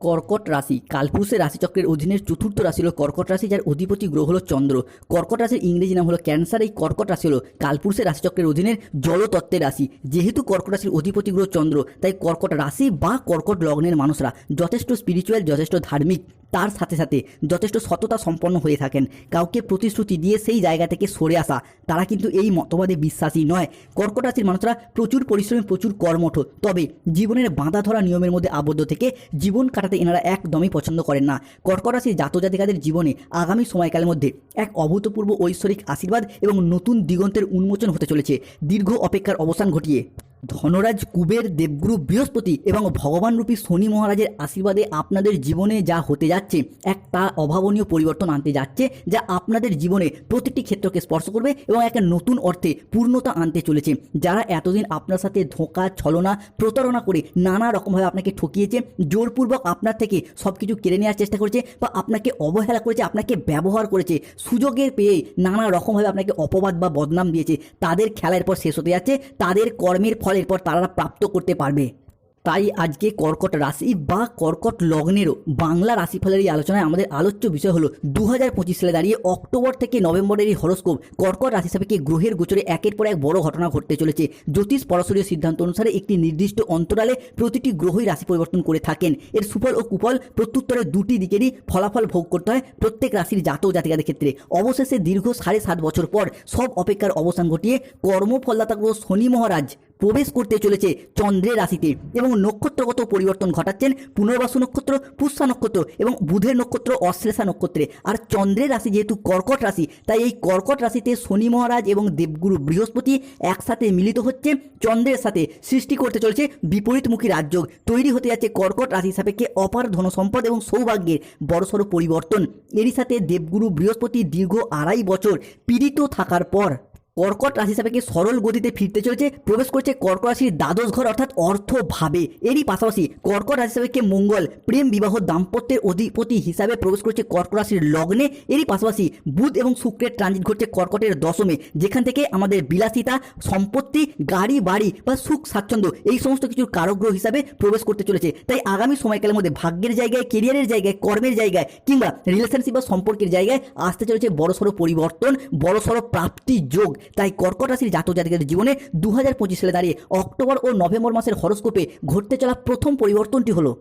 কর্কট রাশি, কালপুরুষের রাশিচক্রের অধীনের চতুর্থ রাশি হলো কর্কট রাশি, যার অধিপতি গ্রহ হলো চন্দ্র। কর্কট রাশির ইংরেজি নাম হলো ক্যান্সার। এই কর্কট রাশি হলো কালপুরুষের রাশিচক্রের অধীনে জলতত্ত্বের রাশি। যেহেতু কর্কট রাশির অধিপতি গ্রহ চন্দ্র, তাই কর্কট রাশি বা কর্কট লগ্নের মানুষরা যথেষ্ট স্পিরিচুয়াল যথেষ্ট ধার্মিক। তার সাথে সাথে যথেষ্ট সততা সম্পন্ন হয়ে থাকেন। কাউকে প্রতিশ্রুতি দিয়ে সেই জায়গা থেকে সরে আসা, তারা কিন্তু এই মতবাদে বিশ্বাসী নয়। কর্কট রাশির মানুষরা প্রচুর পরিশ্রমে প্রচুর কর্মঠ, তবে জীবনের বাঁধা ধরা নিয়মের মধ্যে আবদ্ধ থেকে জীবন কাটাতে এনারা একদমই পছন্দ করেন না। কর্কট রাশির জাতজাতিকাদের জীবনে আগামী সময়কালের মধ্যে এক অভূতপূর্ব ঐশ্বরিক আশীর্বাদ এবং নতুন দিগন্তের উন্মোচন হতে চলেছে। দীর্ঘ অপেক্ষার অবসান ঘটিয়ে। ধনরাজ কুবের দেবগুরু বৃহস্পতি এবং ভগবান রূপী শনি মহারাজের আশীর্বাদে আপনাদের জীবনে যা হতে যাচ্ছে, এক তা অভাবনীয় পরিবর্তন আনতে যাচ্ছে, যা আপনাদের জীবনে প্রতিটি ক্ষেত্রকে স্পর্শ করবে এবং একটা নতুন অর্থে পূর্ণতা আনতে চলেছে। যারা এতদিন আপনার সাথে ধোঁকা, ছলনা, প্রতারণা করে নানা রকমভাবে আপনাকে ঠকিয়েছে, জোরপূর্বক আপনার থেকে সব কিছু কেড়ে নেওয়ার চেষ্টা করেছে বা আপনাকে অবহেলা করেছে, আপনাকে ব্যবহার করেছে, সুযোগের পেয়ে নানা রকমভাবে আপনাকে অপবাদ বা বদনাম দিয়েছে, তাদের খেলার পর শেষ হতে যাচ্ছে, তাদের কর্মের ফল এরপর তারা প্রাপ্ত করতে পারবে। তাই আজকে কর্কট রাশি বা কর্কট লগ্নেরও বাংলা রাশিফলের এই আলোচনায় আমাদের আলোচ্য বিষয় হলো দু হাজার পঁচিশ সালে দাঁড়িয়ে অক্টোবর থেকে নভেম্বরের এই হরস্কোপ কর্কট রাশি সাপেক্ষে গ্রহের গোচরে একের পর এক বড় ঘটনা ঘটতে চলেছে? জ্যোতিষ পরাশরীয় সিদ্ধান্ত অনুসারে একটি নির্দিষ্ট অন্তরালে প্রতিটি গ্রহই রাশি পরিবর্তন করে থাকেন। এর সুফল ও কুফল প্রত্যুত্তরে দুটি দিকেরই ফলাফল ভোগ করতে হয় প্রত্যেক রাশির জাত ও জাতিকাদের ক্ষেত্রে। অবশেষে দীর্ঘ সাড়ে সাত বছর পর সব অপেক্ষার অবসান ঘটিয়ে কর্মফলদাতা গ্রহ শনি মহারাজ প্রবেশ করতে চলেছে চন্দ্রের রাশিতে এবং নক্ষত্রগত পরিবর্তন ঘটাচ্ছেন পুনর্বাসু নক্ষত্র পুষ্যা নক্ষত্র এবং বুধের নক্ষত্র, অশ্লেষা নক্ষত্রে। আর চন্দ্রের রাশি যেহেতু কর্কট রাশি, তাই এই কর্কট রাশিতে শনি মহারাজ এবং দেবগুরু বৃহস্পতি একসাথে মিলিত হচ্ছে চন্দ্রের সাথে। সৃষ্টি করতে চলেছে বিপরীতমুখী রাজযোগ। তৈরি হতে যাচ্ছে কর্কট রাশি সাপেক্ষে অপার ধনসম্পদ এবং সৌভাগ্যের বড়সড় পরিবর্তন। এরই সাথে দেবগুরু বৃহস্পতি দীর্ঘ আড়াই বছর পীড়িত থাকার পর কর্কট রাশি সাপেক্ষে সরল গতিতে ফিরতে চলেছে, প্রবেশ করছে কর্কট রাশির দ্বাদশ ঘর অর্থাৎ অর্থভাবে। এরই পাশাপাশি কর্কট রাশি সাপেক্ষে মঙ্গল, প্রেম, বিবাহ, দাম্পত্যের অধিপতি হিসাবে প্রবেশ করছে কর্কট রাশির লগ্নে। এরই পাশাপাশি বুধ এবং শুক্রের ট্রানজিট ঘটছে কর্কটের দশমে, যেখান থেকে আমাদের বিলাসিতা, সম্পত্তি গাড়ি বাড়ি বা সুখ, স্বাচ্ছন্দ্য এই সমস্ত কিছুর কারগ্রহ হিসাবে প্রবেশ করতে চলেছে। তাই আগামী সময়কালের মধ্যে ভাগ্যের জায়গায় কেরিয়ারের জায়গায়, কর্মের জায়গায় কিংবা রিলেশনশিপ বা সম্পর্কের জায়গায় আসতে চলেছে বড়সড় পরিবর্তন, বড়সড় প্রাপ্তি যোগ। তাই কর্কট রাশির জাতক জাতিকাদের জীবনে দু হাজার পঁচিশ সালে দাঁড়িয়ে অক্টোবর ও নভেম্বর মাসের হরস্কোপে ঘটতে চলা প্রথম পরিবর্তনটি হলো।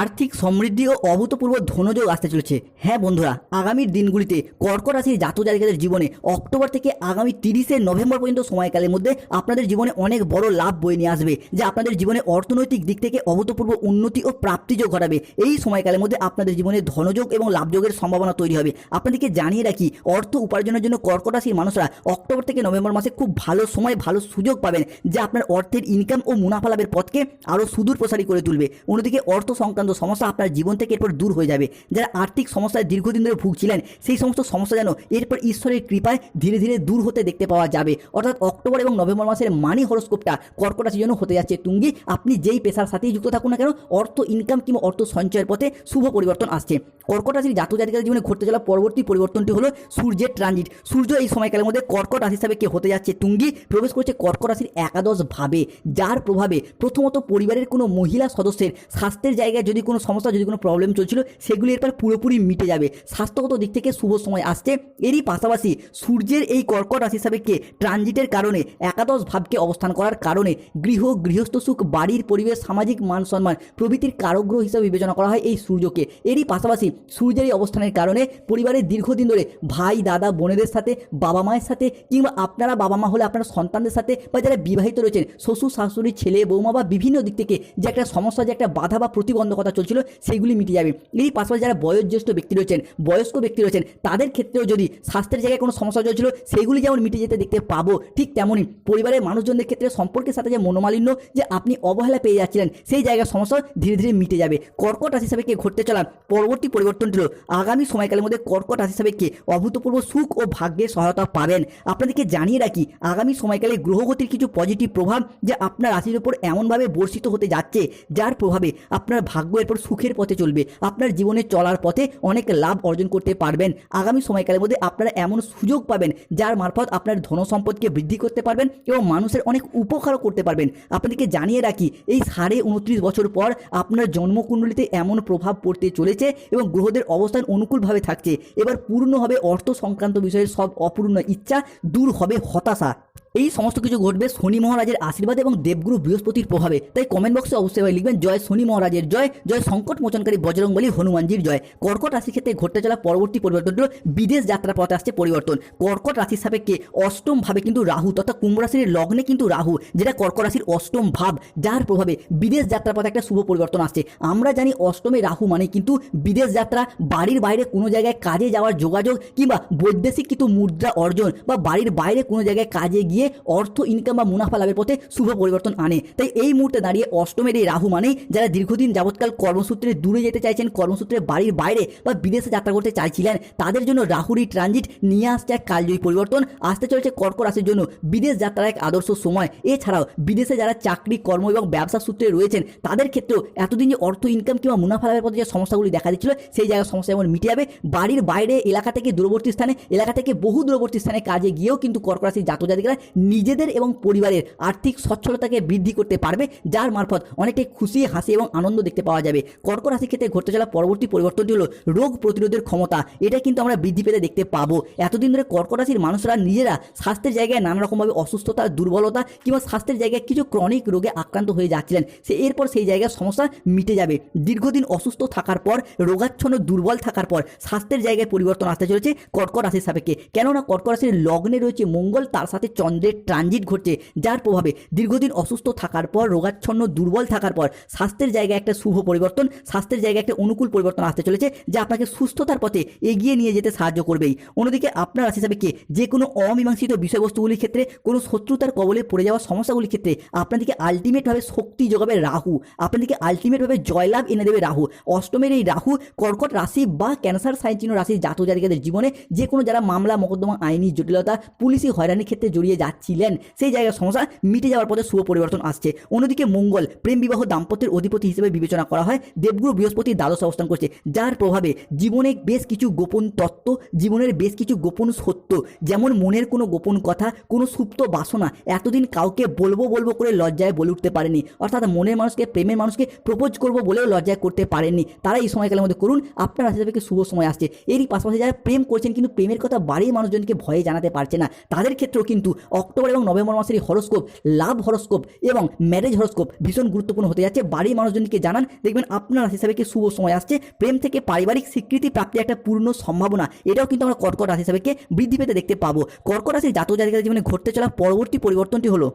আর্থিক সমৃদ্ধি ও অভূতপূর্ব ধনযোগ আসতে চলেছে। হ্যাঁ বন্ধুরা আগামীর দিনগুলিতে কর্কট রাশির জাতক জাতিকাদের জীবনে অক্টোবর থেকে আগামী তিরিশে নভেম্বর পর্যন্ত সময়কালের মধ্যে আপনাদের জীবনে অনেক বড় লাভ বয়ে নিয়ে আসবে, যা আপনাদের জীবনে অর্থনৈতিক দিক থেকে অভূতপূর্ব উন্নতি ও প্রাপ্তিযোগ ঘটাবে। এই সময়কালের মধ্যে আপনাদের জীবনে ধনযোগ এবং লাভযোগের সম্ভাবনা তৈরি হবে। আপনাদেরকে জানিয়ে রাখি, অর্থ উপার্জনের জন্য কর্কট রাশির মানুষরা অক্টোবর থেকে নভেম্বর মাসে খুব ভালো সময়, ভালো সুযোগ পাবেন, যা আপনার অর্থের ইনকাম ও মুনাফা লাভের পথকে আরও সুদূর প্রসারী করে তুলবে। অন্যদিকে অর্থ সংক্রান্ত সমস্যা আপনার জীবন থেকে এরপর দূর হয়ে যাবে। যারা আর্থিক সমস্যায় দীর্ঘদিন ধরে ভুগছিলেন, সেই সমস্ত সমস্যা যেন এরপর ঈশ্বরের কৃপায় ধীরে ধীরে দূর হতে দেখতে পাওয়া যাবে। অর্থাৎ অক্টোবর এবং নভেম্বর মাসের মানি হরস্কোপটা কর্কট রাশির জন্য হতে যাচ্ছে। তুঙ্গি, আপনি যেই পেশার সাথেই যুক্ত থাকুন না কেন, অর্থ ইনকাম কিংবা অর্থ সঞ্চয়ের পথে শুভ পরিবর্তন আসছে। কর্কট রাশির জাতক জাতিকাদের জীবনে ঘটতে চলা পরবর্তী পরিবর্তনটি হলো সূর্যের ট্রানজিট সূর্য এই সময়কালের মধ্যে কর্কট রাশি হিসাবে কে হতে যাচ্ছে? তুঙ্গি প্রবেশ করছে কর্কট রাশির একাদশ ভাবে, যার প্রভাবে প্রথমত পরিবারের কোনো মহিলা সদস্যের স্বাস্থ্যের জায়গায় যদি কোনো সমস্যা, যদি কোনো প্রবলেম চলছিল, সেগুলি এরপর পুরোপুরি মিটে যাবে। স্বাস্থ্যগত দিক থেকে শুভ সময় আসছে। এরই পাশাপাশি সূর্যের এই কর্কট রাশি সাপেক্ষে ট্রানজিটের কারণে একাদশ ভাবকে অবস্থান করার কারণে গৃহ, গৃহস্থ সুখ, বাড়ির পরিবেশ, সামাজিক মান সম্মান, প্রভৃতির কারগ্রহ হিসাবে বিবেচনা করা হয় এই সূর্যকে। এরই পাশাপাশি সূর্যের এই অবস্থানের কারণে পরিবারের দীর্ঘদিন ধরে ভাই, দাদা, বোনেদের সাথে, বাবা মায়ের সাথে কিংবা আপনারা বাবা মা হলে আপনার সন্তানদের সাথে বা যারা বিবাহিত রয়েছেন, শ্বশুর, শাশুড়ি, ছেলে, বৌমা বা বিভিন্ন দিক থেকে যে একটা সমস্যা, যে একটা বাধা বা প্রতিবন্ধকতা চলছিল, সেইগুলি মিটে যাবে। এই পাশাপাশি যারা বয়োজ্যেষ্ঠ ব্যক্তি রয়েছেন, বয়স্ক ব্যক্তি রয়েছেন, তাদের ক্ষেত্রেও যদি স্বাস্থ্যের জায়গায় কোনো সমস্যা চলছিল, সেইগুলি যেমন মিটে যেতে দেখতে পাবো, ঠিক তেমনই পরিবারের মানুষজনদের ক্ষেত্রে সম্পর্কের সাথে যে মনোমালিন্য যে আপনি অবহেলা পেয়ে যাচ্ছিলেন, সেই জায়গার সমস্যা ধীরে ধীরে মিটে যাবে। কর্কট রাশি হিসাবে কে ঘটতে চলা পরবর্তী পরিবর্তনটি হলো আগামী সময়কালের মধ্যে কর্কট রাশি হিসাবে কে অভূতপূর্ব সুখ ও ভাগ্যের সহায়তা পাবেন। আপনাদেরকে জানিয়ে রাখি, আগামী সময়কালে গ্রহগতির কিছু পজিটিভ প্রভাব যে আপনার রাশির উপর এমনভাবে বর্ষিত হতে যাচ্ছে, যার প্রভাবে আপনার ভাগ্য ভাগ্য এরপর সুখের পথে চলবে। আপনার জীবনে চলার পথে অনেক লাভ অর্জন করতে পারবেন। আগামী সময়কালের মধ্যে আপনারা এমন সুযোগ পাবেন, যার মারফত আপনার ধন সম্পদকে বৃদ্ধি করতে পারবেন এবং মানুষের অনেক উপকারও করতে পারবেন। আপনাদেরকে জানিয়ে রাখি, এই সাড়ে উনত্রিশ বছর পর আপনার জন্মকুণ্ডলিতে এমন প্রভাব পড়তে চলেছে এবং গ্রহদের অবস্থান অনুকূলভাবে থাকছে। এবার পূর্ণ হবে অর্থ সংক্রান্ত বিষয়ের সব অপূর্ণ ইচ্ছা, দূর হবে হতাশা। এই সমস্ত কিছু ঘটবে শনি মহারাজের আশীর্বাদ এবং দেবগুরু বৃহস্পতির প্রভাবে। তাই কমেন্ট বক্সে অবশ্যই লিখবেন, জয় শনি মহারাজের জয় জয় সংকট মোচনকারী বজরংবলী হনুমানজির জয়। কর্কট রাশির ক্ষেত্রে ঘটতে চলা পরবর্তী পরিবর্তন হলো বিদেশ যাত্রা পথে আসছে পরিবর্তন। কর্কট রাশির সাপেক্ষে অষ্টম ভাবে কিন্তু রাহু, তথা কুম্ভ রাশির লগ্নে কিন্তু রাহু, যেটা কর্কট রাশির অষ্টম ভাব, যার প্রভাবে বিদেশ যাত্রা পথে একটা শুভ পরিবর্তন আসছে। আমরা জানি অষ্টমে রাহু মানে কিন্তু বিদেশ যাত্রা, বাড়ির বাইরে কোনো জায়গায় কাজে যাওয়ার যোগাযোগ কিংবা বৈদেশিক কিন্তু মুদ্রা অর্জন বা বাড়ির বাইরে কোনো জায়গায় কাজে গিয়ে অর্থ ইনকাম বা মুনাফা লাভের পথে শুভ পরিবর্তন আনে। তাই এই মুহূর্তে দাঁড়িয়ে অষ্টমের এই রাহু মানে যারা দীর্ঘদিন যাবৎকাল কর্মসূত্রে দূরে যেতে চাইছেন, কর্মসূত্রে বাড়ির বাইরে বা বিদেশে যাত্রা করতে চাইছিলেন, তাদের জন্য রাহুর এই ট্রানজিট নিয়ে আসছে এক কালজয়ী পরিবর্তন। আসতে চলেছে কর্ক রাশির জন্য বিদেশ যাত্রার এক আদর্শ সময়। এছাড়াও বিদেশে যারা চাকরি, কর্ম এবং ব্যবসা সূত্রে রয়েছেন, তাদের ক্ষেত্রেও এতদিন যে অর্থ ইনকাম কিংবা মুনাফা লাভের পথে যে সমস্যাগুলি দেখা দিচ্ছিল, সেই জায়গার সমস্যা যেমন মিটে যাবে। বাড়ির বাইরে, এলাকা থেকে দূরবর্তী স্থানে, এলাকা থেকে বহু দূরবর্তী স্থানে কাজে গিয়েও কিন্তু কর্ক রাশির জাতক জাতিকারা নিজেদের এবং পরিবারের আর্থিক সচ্ছলতাকে বৃদ্ধি করতে পারবে, যার মারফত অনেকটাই খুশি, হাসি এবং আনন্দ দেখতে পাওয়া যাবে। কর্ক রাশির ক্ষেত্রে ঘটতে চলা পরবর্তী পরিবর্তনটি হলো রোগ প্রতিরোধের ক্ষমতা। এটা কিন্তু আমরা বৃদ্ধি পেতে দেখতে পাবো। এতদিন ধরে কর্ক রাশির মানুষরা নিজেরা স্বাস্থ্যের জায়গায় নানা রকমভাবে অসুস্থতা, দুর্বলতা কিংবা স্বাস্থ্যের জায়গায় কিছু ক্রনিক রোগে আক্রান্ত হয়ে যাচ্ছিলেন। সে এরপর সেই জায়গায় সমস্যা মিটে যাবে। দীর্ঘদিন অসুস্থ থাকার পর, রোগাচ্ছন্ন, দুর্বল থাকার পর স্বাস্থ্যের জায়গায় পরিবর্তন আসতে চলেছে কর্ক রাশির সাপেক্ষে। কেননা কর্ক রাশির লগ্নে রয়েছে মঙ্গল, তার সাথে চন্দ্রের ট্রানজিট ঘটছে, যার প্রভাবে দীর্ঘদিন অসুস্থ থাকার পর, রোগাচ্ছন্ন, দুর্বল থাকার পর স্বাস্থ্যের জায়গায় একটা শুভ পরিবর্তন, স্বাস্থ্যের জায়গায় একটা অনুকূল পরিবর্তন আসতে চলেছে, যা আপনাকে সুস্থতার পথে এগিয়ে নিয়ে যেতে সাহায্য করবেই। অন্যদিকে আপনার রাশি হিসাবে কে? যে কোনো অমীমাংসিত বিষয়বস্তুগুলির ক্ষেত্রে, কোনো শত্রুতার কবলে পড়ে যাওয়া সমস্যাগুলির ক্ষেত্রে আপনাদেরকে আলটিমেটভাবে শক্তি যোগাবে রাহু। আপনাদেরকে আলটিমেটভাবে জয়লাভ এনে দেবে রাহু। অষ্টমের এই রাহু কর্কট রাশি বা ক্যান্সার সাইন চিহ্ন রাশির জাতক জাতিকাদের জীবনে যে কোনো যারা মামলা, মোকদ্দমা, আইনি জটিলতা, পুলিশি হয়রানির ক্ষেত্রে জড়িয়ে যাচ্ছিলেন। সেই জায়গায় সমস্যা মিটে যাওয়ার পথে শুভ পরিবর্তন আসছে। অন্যদিকে মঙ্গল প্রেম বিবাহ দাম্পত্যের অধিপতি হিসেবে বিবেচনা করা হয়। দেবগুরু বৃহস্পতি দ্বাদশ অবস্থান করছে, যার প্রভাবে জীবনে বেশ কিছু গোপন তত্ত্ব, জীবনের বেশ কিছু গোপন সত্য, যেমন মনের কোনো গোপন কথা, কোনো সুপ্ত বাসনা, এতদিন কাউকে বলব বলব করে লজ্জায় বলে উঠতে পারেনি। অর্থাৎ মনের মানুষকে, প্রেমের মানুষকে প্রপোজ করব বলেও লজ্জায় করতে পারেননি। তারা এই সময়কালের মধ্যে করুন, আপনার রাশি থেকে শুভ সময় আসছে। এরই পাশাপাশি যারা প্রেম করছেন, কিন্তু প্রেমের কথা বাড়িয়ে মানুষজনকে ভয়ে জানাতে পারছে না, তাদের ক্ষেত্রেও কিন্তু অক্টোবর এবং নভেম্বর মাসের এই হরস্কোপ, লাভ হরস্কোপ এবং ম্যারেজ হরস্কোপ ভীষণ গুরুত্বপূর্ণ হতে যাচ্ছে। বাড়ির মানুষজনকে জানান, দেখবেন আপনার রাশি হিসাবে শুভ সময় আসছে? প্রেম থেকে পারিবারিক স্বীকৃতি প্রাপ্তি একটা পূর্ণ সম্ভাবনা। এটাও কিন্তু আমরা কর্কট রাশি হিসাবে বৃদ্ধি পেতে দেখতে পাবো। কর্কট রাশির জাতক জাতিকাদের জীবনে ঘটতে চলা পরবর্তী পরিবর্তনটি হলো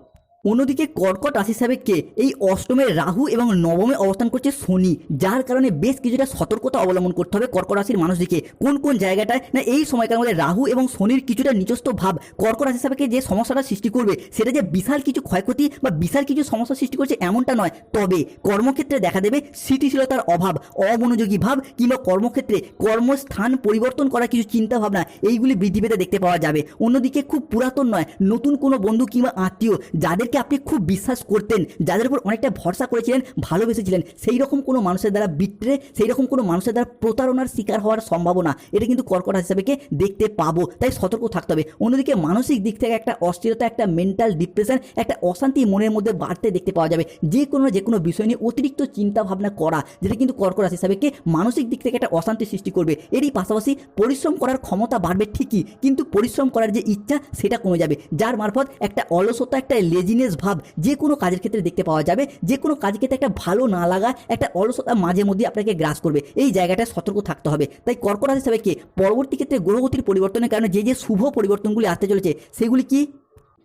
অন্যদিকে কর্কট রাশি হিসাবে কে? এই অষ্টমে রাহু এবং নবমে অবস্থান করছে শনি, যার কারণে বেশ কিছুটা সতর্কতা অবলম্বন করতে হবে কর্কট রাশির মানুষদিকে। কোন কোন জায়গাটায় না এই সময়কার মধ্যে রাহু এবং শনির কিছুটা নিজস্ব ভাব কর্কট রাশি হিসাবে যে সমস্যাটা সৃষ্টি করবে, সেটা যে বিশাল কিছু ক্ষয়ক্ষতি বা বিশাল কিছু সমস্যা সৃষ্টি করছে এমনটা নয়। তবে কর্মক্ষেত্রে দেখা দেবে স্থিতিশীলতার অভাব, অমনোযোগী ভাব কিংবা কর্মক্ষেত্রে কর্মস্থান পরিবর্তন করার কিছু চিন্তা ভাবনা এইগুলি বৃদ্ধি পেতে দেখতে পাওয়া যাবে। অন্যদিকে খুব পুরাতন নয়, নতুন কোনো বন্ধু কিংবা আত্মীয় যাদেরকে আপনি খুব বিশ্বাস করতেন, যাদের উপর অনেকটা ভরসা করেছিলেন, ভালোবেসেছিলেন সেই রকম কোনো মানুষের দ্বারা বিট্রে সেই রকম কোনো মানুষের দ্বারা প্রতারণার শিকার হওয়ার সম্ভাবনা, এটা কিন্তু কর্কট রাশি হিসাবে দেখতে পাবো। তাই সতর্ক থাকতে হবে। অন্যদিকে মানসিক দিক থেকে একটা অস্থিরতা, একটা মেন্টাল ডিপ্রেশন একটা অশান্তি মনের মধ্যে বাড়তে দেখতে পাওয়া যাবে। যে কোনো যে কোনো বিষয় নিয়ে অতিরিক্ত চিন্তা ভাবনা করা, যেটা কিন্তু কর্কট রাশি হিসাবে মানসিক দিক থেকে একটা অশান্তি সৃষ্টি করবে। এরই পাশাপাশি পরিশ্রম করার ক্ষমতা বাড়বে ঠিকই, কিন্তু পরিশ্রম করার যে ইচ্ছা, সেটা কমে যাবে। যার মারফত একটা অলসতা, একটা লেজিনেস ভাব যে কোনো কাজের ক্ষেত্রে দেখতে পাওয়া যাবে, যে কোনো কাজের ক্ষেত্রে একটা ভালো না লাগা, একটা অলসতা মাঝে মধ্যে আপনাকে গ্রাস করবে। এই জায়গাটায় সতর্ক থাকতে হবে। তাই কর্কট হিসাবে কি? পরবর্তী ক্ষেত্রে গ্রহগতির পরিবর্তনের কারণে যে যে শুভ পরিবর্তনগুলি আসতে চলেছে, সেগুলি কি?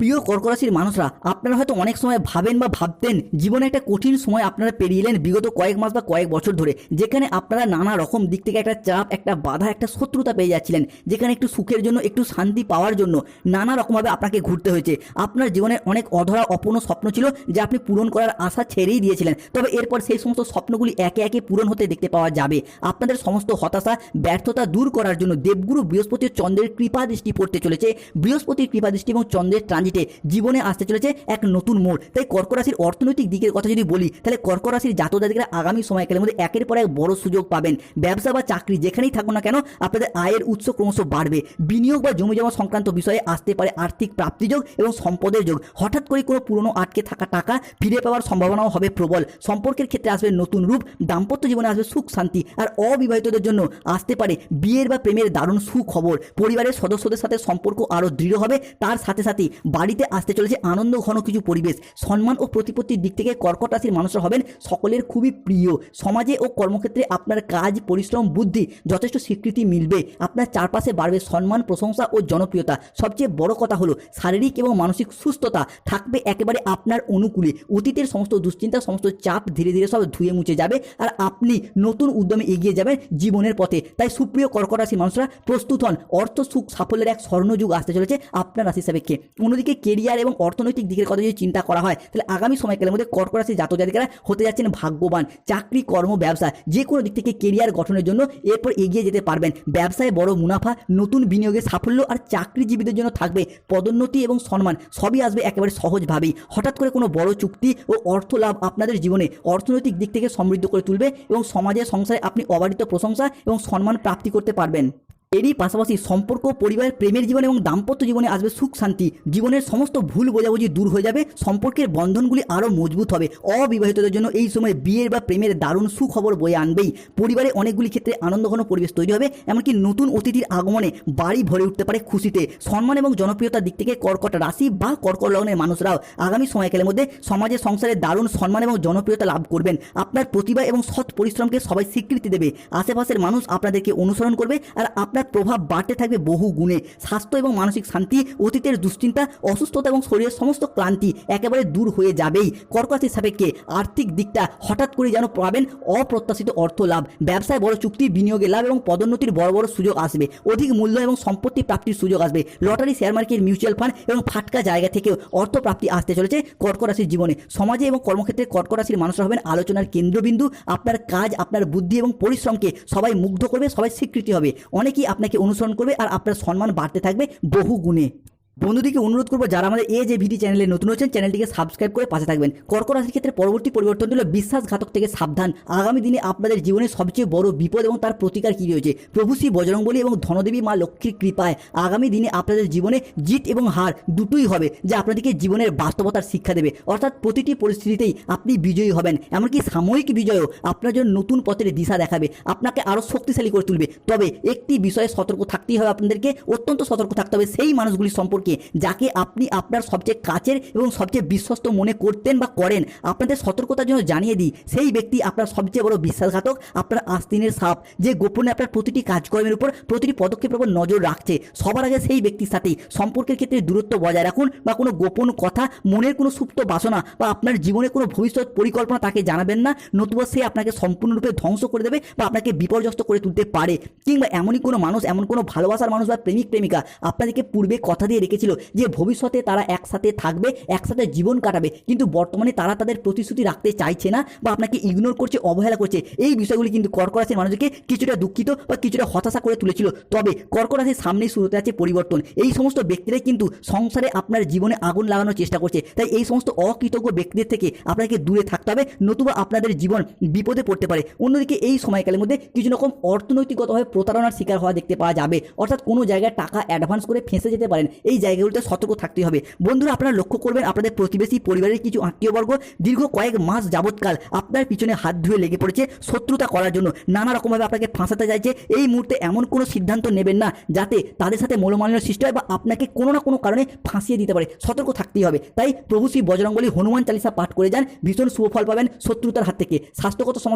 প্রিয় কর্করাশির মানুষরা, আপনারা হয়তো অনেক সময় ভাবেন বা ভাবতেন, জীবনে একটা কঠিন সময় আপনারা পেরিয়ে এলেন বিগত কয়েক মাস বা কয়েক বছর ধরে, যেখানে আপনারা নানা রকম দিক থেকে একটা চাপ, একটা বাধা, একটা শত্রুতা পেয়ে যাচ্ছিলেন, যেখানে একটু সুখের জন্য, একটু শান্তি পাওয়ার জন্য নানা রকমভাবে আপনাকে ঘুরতে হয়েছে। আপনার জীবনে অনেক অধরা, অপূর্ণ স্বপ্ন ছিল যা আপনি পূরণ করার আশা ছেড়েই দিয়েছিলেন। তবে এরপর সেই সমস্ত স্বপ্নগুলি একে একে পূরণ হতে দেখতে পাওয়া যাবে। আপনাদের সমস্ত হতাশা, ব্যর্থতা দূর করার জন্য দেবগুরু বৃহস্পতির চন্দ্রের কৃপা দৃষ্টি পড়তে চলেছে। বৃহস্পতির কৃপা দৃষ্টি এবং চন্দ্রের ট্রানজিটে জীবনে আসতে চলেছে এক নতুন মোড়। তাই কর্কট রাশির অর্থনৈতিক দিকের কথা যদি বলি, তাহলে কর্কট রাশির জাতক জাতিকারা আগামী সময়কালের মধ্যে একের পর এক বড় সুযোগ পাবেন। ব্যবসা বা চাকরি যেখানেই থাকুন না কেন, আপনাদের আয়ের উৎস ক্রমশ বাড়বে। বিনিয়োগ বা জমি জমা সংক্রান্ত বিষয়ে আসতে পারে আর্থিক প্রাপ্তিযোগ এবং সম্পদের যোগ। হঠাৎ করে কোনো পুরনো আটকে থাকা টাকা ফিরে পাওয়ার সম্ভাবনাও হবে প্রবল। সম্পর্কের ক্ষেত্রে আসবে নতুন রূপ, দাম্পত্য জীবনে আসবে সুখ, শান্তি আর অবিবাহিতদের জন্য আসতে পারে বিয়ের বা প্রেমের দারুণ সুখবর। পরিবারের সদস্যদের সাথে সম্পর্ক আরও দৃঢ় হবে, তার সাথে সাথে বাড়িতে আসতে চলেছে আনন্দ ঘন কিছু পরিবেশ। সম্মান ও প্রতিপত্তির দিক থেকে কর্কট রাশির মানুষরা হবেন সকলের খুবই প্রিয়। সমাজে ও কর্মক্ষেত্রে আপনার কাজ, পরিশ্রম, বুদ্ধি যথেষ্ট স্বীকৃতি মিলবে। আপনার চারপাশে বাড়বে সম্মান, প্রশংসা ও জনপ্রিয়তা। সবচেয়ে বড় কথা হলো শারীরিক এবং মানসিক সুস্থতা। থাকবে একেবারে আপনার অনুকূলে। অতীতের সমস্ত দুশ্চিন্তা, সমস্ত চাপ ধীরে ধীরে সব ধুয়ে মুছে যাবে আর আপনি নতুন উদ্যমে এগিয়ে যাবেন জীবনের পথে। তাই সুপ্রিয় কর্কট রাশির মানুষরা প্রস্তুত হন। অর্থ, সুখ, সাফল্যের এক স্বর্ণযুগ আসতে চলেছে আপনার রাশি সাপেক্ষে অন্যদিকে কেরিয়ার এবং অর্থনৈতিক দিকের কথা যদি চিন্তা করা হয়, তাহলে আগামী সময়কালের মধ্যে কর্কট রাশির জাতক জাতিকারা হতে যাচ্ছেন ভাগ্যবান। চাকরি, কর্ম, ব্যবসা যে কোনো দিক থেকে কেরিয়ার গঠনের জন্য এরপর এগিয়ে যেতে পারবেন। ব্যবসায় বড় মুনাফা, নতুন বিনিয়োগের সাফল্য আর চাকরিজীবীদের জন্য থাকবে পদোন্নতি এবং সম্মান। সবই আসবে একেবারে সহজভাবেই। হঠাৎ করে কোনো বড় চুক্তি ও অর্থ লাভ আপনাদের জীবনে অর্থনৈতিক দিক থেকে সমৃদ্ধ করে তুলবে এবং সমাজের সংসারে আপনি অবারিত প্রশংসা এবং সম্মান প্রাপ্তি করতে পারবেন। এরই পাশাপাশি সম্পর্ক পরিবারের প্রেমের জীবন এবং দাম্পত্য জীবনে আসবে সুখ, শান্তি। জীবনের সমস্ত ভুল বোঝাবুঝি দূর হয়ে যাবে, সম্পর্কের বন্ধনগুলি আরও মজবুত হবে। অবিবাহিতদের জন্য এই সময় বিয়ের বা প্রেমের দারুণ সুখবর বয়ে আনবেই। পরিবারে অনেকগুলি ক্ষেত্রে আনন্দঘন পরিবেশ তৈরি হবে, এমনকি নতুন অতিথির আগমনে বাড়ি ভরে উঠতে পারে খুশিতে। সম্মান এবং জনপ্রিয়তার দিক থেকে কর্কট রাশি বা কর্কট লগ্নের মানুষরাও আগামী সময়কালের মধ্যে সমাজের সংসারে দারুণ সম্মান এবং জনপ্রিয়তা লাভ করবেন। আপনার প্রতিভা এবং সৎ পরিশ্রমকে সবাই স্বীকৃতি দেবে। আশেপাশের মানুষ আপনাদেরকে অনুসরণ করবে আর আপনার প্রভাব বাড়তে থাকবে বহু গুণে। স্বাস্থ্য এবং মানসিক শান্তি, অতীতের দুশ্চিন্তা, অসুস্থতা এবং শরীরের সমস্ত ক্লান্তি একেবারে দূর হয়ে যাবেই। কর্কটের সাপেক্ষে আর্থিক দিকটা হঠাৎ করে যেন পাবেন অপ্রত্যাশিত অর্থ লাভ। ব্যবসায় বড় চুক্তি, বিনিয়োগে লাভ এবং পদোন্নতির বড় বড় সুযোগ আসবে। অধিক মূল্য এবং সম্পত্তি প্রাপ্তির সুযোগ আসবে। Lottery share market mutual fund এবং ফাটকা জায়গা থেকেও অর্থ প্রাপ্তি আসতে চলেছে কর্কট রাশির জীবনে। সমাজে এবং কর্মক্ষেত্রে কর্কট রাশির মানুষরা হবেন আলোচনার কেন্দ্রবিন্দু। আপনার কাজ, আপনার বুদ্ধি এবং পরিশ্রমকে সবাই মুগ্ধ করবে, সবাই স্বীকৃতি হবে। অনেকেই আপনাকে অনুসরণ করবে আর আপনার সম্মান বাড়তে থাকবে বহু গুণে বন্ধুদিকে অনুরোধ করব, যারা আমাদের এ যে ভিডি চ্যানেলে নতুন হচ্ছেন চ্যানেলটিকে সাবস্ক্রাইব করে পাশে থাকবেন। কর্কট রাশির ক্ষেত্রে পরবর্তী পরিবর্তন হলো বিশ্বাসঘাতক থেকে সাবধান। আগামী দিনে আপনাদের জীবনে সবচেয়ে বড় বিপদ এবং তার প্রতিকার কী রয়েছে? প্রভু শ্রী বজরংবলী এবং ধনদেবী মা লক্ষ্মীর কৃপায় আগামী দিনে আপনাদের জীবনে জিত এবং হার দুটোই হবে, যা আপনাদেরকে জীবনের বাস্তবতার শিক্ষা দেবে। অর্থাৎ প্রতিটি পরিস্থিতিতেই আপনি বিজয়ী হবেন, এমনকি সাময়িক বিজয়ও আপনার জন্য নতুন পথের দিশা দেখাবে, আপনাকে আরও শক্তিশালী করে তুলবে। তবে একটি বিষয়ে সতর্ক থাকতেই হবে আপনাদেরকে, অত্যন্ত সতর্ক থাকতে হবে, সেই মানুষগুলি সম্পর্কে যাকে আপনি আপনার সবচেয়ে কাছের এবং সবচেয়ে বিশ্বস্ত মনে করতেন বা করেন, আপনাদের সতর্কতার জন্য জানিয়ে দিই, সেই ব্যক্তি আপনার সবচেয়ে বড় বিশ্বাসঘাতক, আপনার আস্তিনের সাপ, যে গোপনে আপনার প্রতিটি কাজকর্মের উপর প্রতিটি পদক্ষেপের উপর নজর রাখছে। সবার আগে সেই ব্যক্তির সাথেই সম্পর্কের ক্ষেত্রে দূরত্ব বজায় রাখুন বা কোনো গোপন কথা, মনের কোনো সুপ্ত বাসনা বা আপনার জীবনে কোনো ভবিষ্যৎ পরিকল্পনা তাকে জানাবেন না। নতুবা সে আপনাকে সম্পূর্ণরূপে ধ্বংস করে দেবে বা আপনাকে বিপর্যস্ত করে তুলতে পারে। কিংবা এমনই কোনো মানুষ, এমন কোনো ভালোবাসার মানুষ বা প্রেমিক, প্রেমিকা, আপনাদেরকে পূর্বে কথা দিয়ে রেখেছিল যে ভবিষ্যতে তারা একসাথে থাকবে, একসাথে জীবন কাটাবে। কিন্তু বর্তমানে তারা তাদের প্রতিশ্রুতি রাখতে চাইছে না বা আপনাকে ইগনোর করছে, অবহেলা করছে। এই বিষয়গুলি কিন্তু কর্কট রাশির মানুষকে কিছুটা দুঃখিত বা কিছুটা হতাশা করে তুলেছিল। তবে কর্কট রাশির সামনেই শুরু হতে আছে পরিবর্তন। এই সমস্ত ব্যক্তিরাই কিন্তু সংসারে আপনার জীবনে আগুন লাগানোর চেষ্টা করছে। তাই এই সমস্ত অকৃতজ্ঞ ব্যক্তিদের থেকে আপনাকে দূরে থাকতে হবে, নতুবা আপনাদের জীবন বিপদে পড়তে পারে। অন্যদিকে এই সময়কালের মধ্যে কিছু রকম অর্থনৈতিকগতভাবে প্রতারণার শিকার হওয়া দেখতে পাওয়া যাবে। অর্থাৎ কোনো জায়গায় টাকা অ্যাডভান্স করে ফেঁসে যেতে পারেন। এই জায়গাগুলোতে সতর্ক থাকতে হবে। বন্ধুরা, আপনারা লক্ষ্য করবেন, আপনাদের প্রতিবেশী পরিবারের কিছু আত্মীয়বর্গ দীর্ঘ কয়েক মাস যাবৎকাল আপনার পিছনে হাত ধুয়ে লেগে পড়েছে শত্রুতা করার জন্য। নানা রকমভাবে আপনাকে ফাঁসাতে চাইছে এই মুহূর্তে এমন কোনো সিদ্ধান্ত নেবেন না যাতে তাদের সাথে মনোমালিন্য সৃষ্টি হয় বা আপনাকে কোনো না কোনো কারণে ফাঁসিয়ে দিতে পারে। সতর্ক থাকতেই হবে। তাই প্রভু শ্রী বজরঙ্গলী হনুমান চালিসা পাঠ করে যান। ভীষণ শুভফল পাবেন শত্রুতার হাত থেকে। স্বাস্থ্যগত সমস্যা